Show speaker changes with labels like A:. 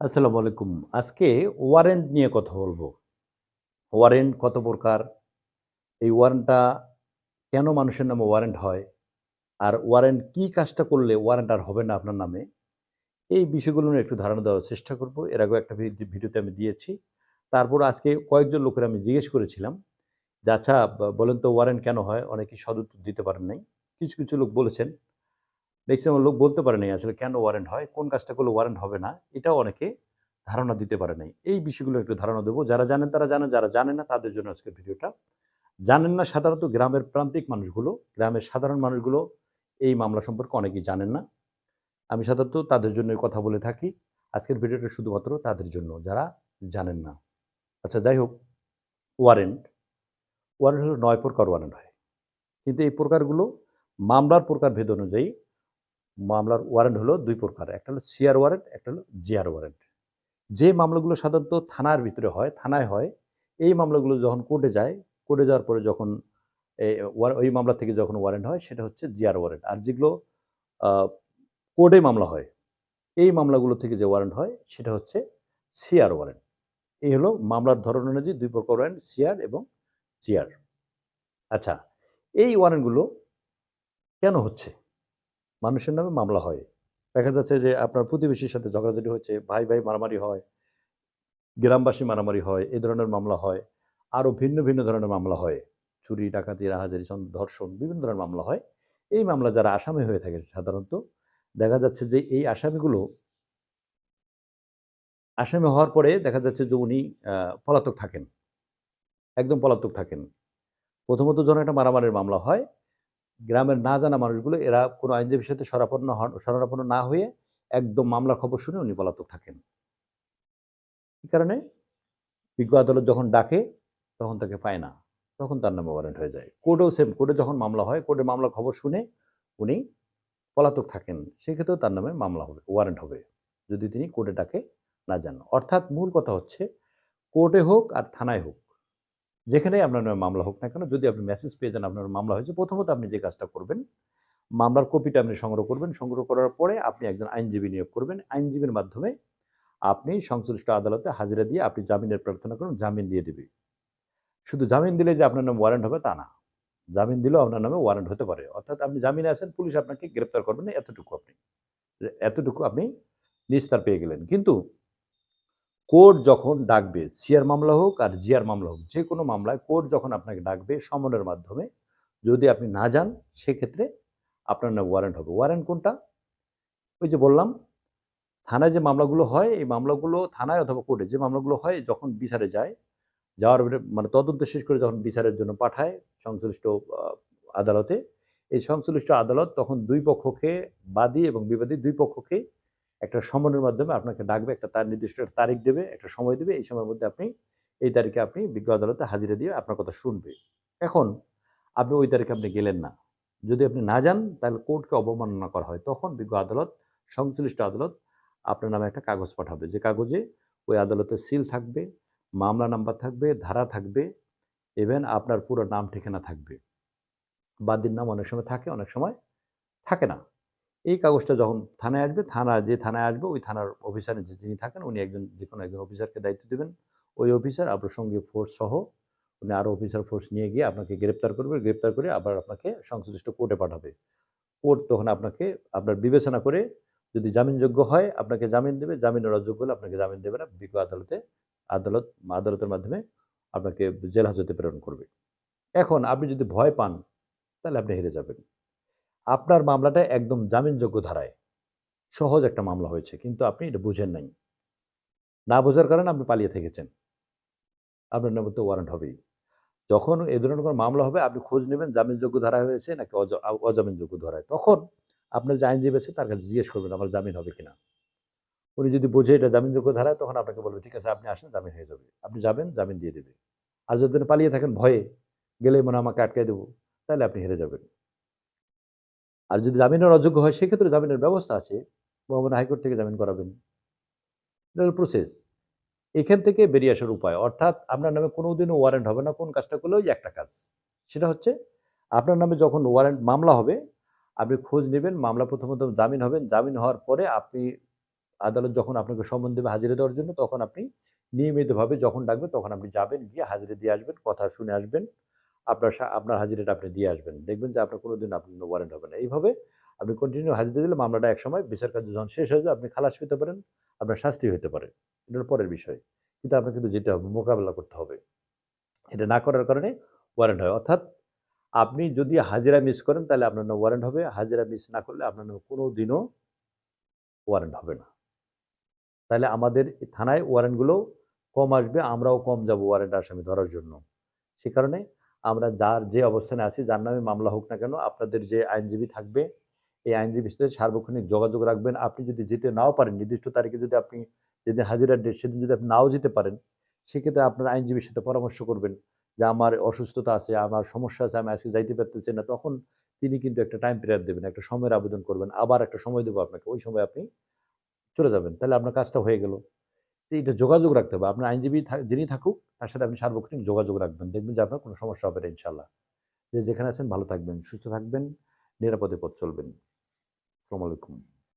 A: আসসালামু আলাইকুম। আজকে ওয়ারেন্ট নিয়ে কথা বলব। ওয়ারেন্ট কত প্রকার? এই ওয়ারেন্টটা কেন মানুষের নামে ওয়ারেন্ট হয়? আর ওয়ারেন্ট কি কাজটা করলে ওয়ারেন্ট আর হবে না আপনার নামে? এই বিষয়গুলো নিয়ে একটু ধারণা দেওয়ার চেষ্টা করব। এর আগেও একটা ভিডিওতে আমি দিয়েছি। তারপর আজকে কয়েকজন লোকের আমি জিজ্ঞেস করেছিলাম যে আচ্ছা বলেন তো ওয়ারেন্ট কেন হয়? অনেকে সদুত্তর দিতে পারেন নাই। কিছু কিছু লোক বলেছেন ম্যাক্সিমাম লোক বলতে পারে নাই আসলে কেন ওয়ারেন্ট হয়, কোন কাজটা করলে ওয়ারেন্ট হবে না, এটাও অনেকে ধারণা দিতে পারে নাই। এই বিষয়গুলো একটু ধারণা দেবো। যারা জানেন তারা জানেন, যারা জানেন না তাদের জন্য আজকের ভিডিওটা। জানেন না সাধারণত গ্রামের প্রান্তিক মানুষগুলো, গ্রামের সাধারণ মানুষগুলো এই মামলা সম্পর্কে অনেকেই জানেন না। আমি সাধারণত তাদের জন্যই কথা বলে থাকি। আজকের ভিডিওটা শুধুমাত্র তাদের জন্য, যারা জানেন না। আচ্ছা যাই হোক ওয়ারেন্ট ওয়ারেন্ট হলো নয় প্রকার ওয়ারেন্ট হয়। কিন্তু এই প্রকারগুলো মামলার প্রকার ভেদ অনুযায়ী মামলার ওয়ারেন্ট হলো দুই প্রকার, একটা হলো সিআর ওয়ারেন্ট, একটা হলো জিআর ওয়ারেন্ট। যে মামলাগুলো সাধারণত থানার ভিতরে হয়, থানায় হয়, এই মামলাগুলো যখন কোর্টে যায়, কোর্টে যাওয়ার পরে যখন ওই মামলা থেকে যখন ওয়ারেন্ট হয়, সেটা হচ্ছে জিআর ওয়ারেন্ট। আর যেগুলো কোর্টে মামলা হয়, এই মামলাগুলো থেকে যে ওয়ারেন্ট হয়, সেটা হচ্ছে সিআর ওয়ারেন্ট। এই হলো মামলার ধরন অনুযায়ী দুই প্রকার ওয়ারেন্ট, সিআর এবং জিআর। আচ্ছা এই ওয়ারেন্টগুলো কেন হচ্ছে? মানুষের নামে মামলা হয়। দেখা যাচ্ছে যে আপনার প্রতিবেশীর সাথে ঝগড়াঝাটি হচ্ছে, ভাই ভাই মারামারি হয়, গ্রামবাসী মারামারি হয় এই ধরনের মামলা হয়, আরও ভিন্ন ভিন্ন ধরনের মামলা হয়। চুরি, ডাকাতি, রাহাজারি ধর্ষণ বিভিন্ন ধরনের মামলা হয়। এই মামলা যারা আসামি হয়ে থাকে সাধারণত, দেখা যাচ্ছে যে এই আসামিগুলো আসামি হওয়ার পরে দেখা যাচ্ছে যে উনি পলাতক থাকেন। একদম পলাতক থাকেন। প্রথমত যখন একটা মারামারির মামলা হয় গ্রামের না জানা মানুষগুলো, এরা কোনো আইনজীবীর সাথে সরাপন্ন হন শরণাপন্ন না হয়ে একদম মামলার খবর শুনে উনি পলাতক থাকেন। এই কারণে? বিজ্ঞ আদালত যখন ডাকে, তখন তাকে পায় না। তখন তার নামে ওয়ারেন্ট হয়ে যায়। কোর্টেও সেম কোর্টে যখন মামলা হয় কোর্টে মামলার খবর শুনে উনি পলাতক থাকেন। সেক্ষেত্রেও তার নামে মামলা হবে ওয়ারেন্ট হবে, যদি তিনি কোর্টে ডাকে না যান। অর্থাৎ মূল কথা হচ্ছে, কোর্টে হোক আর থানায় হোক যেখানেই আপনার মামলা হোক না কেন, যদি আপনি মেসেজ পেয়ে যান আপনার মামলা হয়েছে, প্রথমত আপনি যে কাজটা করবেন, মামলার কপিটা আপনি সংগ্রহ করবেন, সংগ্রহ করার পরে আপনি একজন আইনজীবী নিয়োগ করবেন। আইনজীবীর মাধ্যমে আপনি সংশ্লিষ্ট আদালতে হাজিরা দিয়ে আপনি জামিনের প্রার্থনা করুন, জামিন দিয়ে দিবে। শুধু জামিন দিলে যে আপনার নামে ওয়ারেন্ট হবে তা না। জামিন দিলেও আপনার নামে ওয়ারেন্ট হতে পারে। অর্থাৎ আপনি জামিনে আছেন, পুলিশ আপনাকে গ্রেপ্তার করবে না, এতটুকু আপনি। এতটুকু আপনি নিস্তার পেয়ে গেলেন। কিন্তু কোর্ট যখন ডাকবে, সিআর মামলা হোক আর জিআর মামলা হোক, যে কোনো মামলায় কোর্ট যখন আপনাকে ডাকবে সমনের মাধ্যমে, যদি আপনি না যান, সেক্ষেত্রে আপনার নামে ওয়ারেন্ট হবে। ওয়ারেন্ট কোনটা? ওই যে বললাম, থানায় যে মামলাগুলো হয়, এই মামলাগুলো থানায় অথবা কোর্টে, যে মামলাগুলো হয়, যখন বিচারে যায়, যাওয়ার মানে তদন্ত শেষ করে যখন বিচারের জন্য পাঠায় সংশ্লিষ্ট আদালতে, এই সংশ্লিষ্ট আদালত তখন দুই পক্ষকে বাদী এবং বিবাদী দুই পক্ষকে একটা সমনের মাধ্যমে আপনাকে ডাকবে, একটা তার নির্দিষ্ট একটা তারিখ দেবে, একটা সময় দেবে, এই সময়ের মধ্যে আপনি, এই তারিখে আপনি বিজ্ঞ আদালতে হাজিরা দিয়ে আপনার কথা শুনবে। এখন আপনি ওই তারিখে আপনি গেলেন না। যদি আপনি না যান, তাহলে কোর্টকে অবমাননা করা হয়। তখন বিজ্ঞ আদালত, সংশ্লিষ্ট আদালত আপনার নামে একটা কাগজ পাঠাবে। যে কাগজে ওই আদালতের সিল থাকবে, মামলা নাম্বার থাকবে, ধারা থাকবে, ইভেন আপনার পুরো নাম, ঠিকানা থাকবে। বাদীর নাম অনেক সময় থাকে, অনেক সময় থাকে না। এই কাগজটা যখন থানায় আসবে, থানা যে থানায় আসবে, ওই থানার অফিসারে যে যিনি থাকেন, উনি একজন যে কোনো একজন অফিসারকে দায়িত্ব দেবেন। ওই অফিসার আপনার সঙ্গে ফোর্স সহ উনি আরও অফিসার ফোর্স নিয়ে গিয়ে আপনাকে গ্রেপ্তার করবে। গ্রেপ্তার করে আবার আপনাকে সংশ্লিষ্ট কোর্টে পাঠাবে। কোর্ট তখন আপনাকে, আপনার বিবেচনা করে যদি জামিনযোগ্য হয়, আপনাকে জামিন দেবে। জামিনের অযোগ্য হলে আপনাকে জামিন দেবে না। বিজ্ঞ আদালতে, আদালত, আদালতের মাধ্যমে আপনাকে জেল হাজতে প্রেরণ করবে। এখন আপনি যদি ভয় পান, তাহলে আপনি হেরে যাবেন। আপনার মামলাটা একদম জামিনযোগ্য ধারায়। সহজ একটা মামলা হয়েছে, কিন্তু আপনি এটা বুঝেন নাই। না বোঝার কারণে আপনি পালিয়ে থেকেছেন। আপনার নামে তো ওয়ারেন্ট হবেই। যখন এ ধরনের কোনো মামলা হবে, আপনি খোঁজ নেবেন জামিনযোগ্য ধারায় হয়েছে নাকি অজ- অজামিনযোগ্য ধারায়। তখন আপনার যে আইনজীবী আছে তার কাছে জিজ্ঞেস করবেন, আমার জামিন হবে কিনা? উনি যদি বোঝে এটা জামিনযোগ্য ধারায়, তখন আপনাকে বলবে, ঠিক আছে, আপনি আসেন, জামিন হয়ে যাবে। আপনি যাবেন, জামিন দিয়ে দেবে। আর যদি পালিয়ে থাকেন, ভয়ে গেলে মনে আমাকে আটকাই দেবো। তাহলে আপনি হেরে যাবেন। আর যদি জামিনের অযোগ্য হয়, সেক্ষেত্রে জামিনের ব্যবস্থা আছে। ভবন হাইকোর্ট থেকে জামিন করাবেন। প্রসেস এখান থেকে বেরিয়ে আসার উপায়। অর্থাৎ আপনার নামে কোনো দিনও ওয়ারেন্ট হবে না। কোন কাজটা করলেও একটা কাজ। সেটা হচ্ছে, আপনার নামে যখন ওয়ারেন্ট মামলা হবে, আপনি খোঁজ নেবেন, মামলা প্রথমত জামিন হবেন। জামিন হওয়ার পরে আপনি আদালত যখন আপনাকে সম্মান দেবে হাজিরা দেওয়ার জন্য, তখন আপনি নিয়মিতভাবে যখন ডাকবে, তখন আপনি যাবেন, গিয়ে হাজিরা দিয়ে আসবেন, কথা শুনে আসবেন। আপনার আপনার হাজিরাটা আপনি দিয়ে আসবেন। দেখবেন যে আপনার কোনোদিন আপনার ওয়ারেন্ট হবে না। এইভাবে আপনি কন্টিনিউ হাজিরা দিলে মামলাটা একসময় বিচার কার্য যখন শেষ হয়ে যাবে, আপনি খালাস পেতে পারেন, আপনার শাস্তি হতে পারে। এটার পরের বিষয়। কিন্তু আপনার কিন্তু যেতে হবে, মোকাবেলা করতে হবে। এটা না করার কারণে ওয়ারেন্ট হয়। অর্থাৎ আপনি যদি হাজিরা মিস করেন, তাহলে আপনার নামে ওয়ারেন্ট হবে। হাজিরা মিস না করলে আপনার নামে কোনো দিনও ওয়ারেন্ট হবে না। তাহলে আমাদের থানায় ওয়ারেন্টগুলো কম আসবে, আমরাও কম যাব ওয়ারেন্ট আসামি ধরার জন্য। সে কারণে আমরা যার যে অবস্থানে আছি, যার নামে মামলা হোক না কেন, আপনাদের যে আইনজীবী থাকবে, এই আইনজীবীর সাথে সার্বক্ষণিক যোগাযোগ রাখবেন। আপনি যদি যেতে নাও পারেন, নির্দিষ্ট তারিখে যদি আপনি যেদিন হাজিরার ডেট, সেদিন যদি আপনি নাও যেতে পারেন, সেক্ষেত্রে আপনার আইনজীবীর সাথে পরামর্শ করবেন যে আমার অসুস্থতা আছে, আমার সমস্যা আছে, আমি আজকে যাইতে পারতেছি না। তখন তিনি কিন্তু একটা টাইম পিরিয়ড দেবেন, একটা সময়ের আবেদন করবেন। আবার একটা সময় দেবো আপনাকে, ওই সময় আপনি চলে যাবেন। তাহলে আপনার কাজটা হয়ে গেল। এটা যোগাযোগ রাখতে হবে। আপনার আইনজীবী যিনি থাকুক তার সাথে আপনি সার্বক্ষণিক যোগাযোগ রাখবেন। দেখবেন যে আপনার কোনো সমস্যা হবে না, ইনশাল্লাহ। যে যেখানে আছেন ভালো থাকবেন, সুস্থ থাকবেন, নিরাপদে পথ চলবেন। আসসালামু আলাইকুম।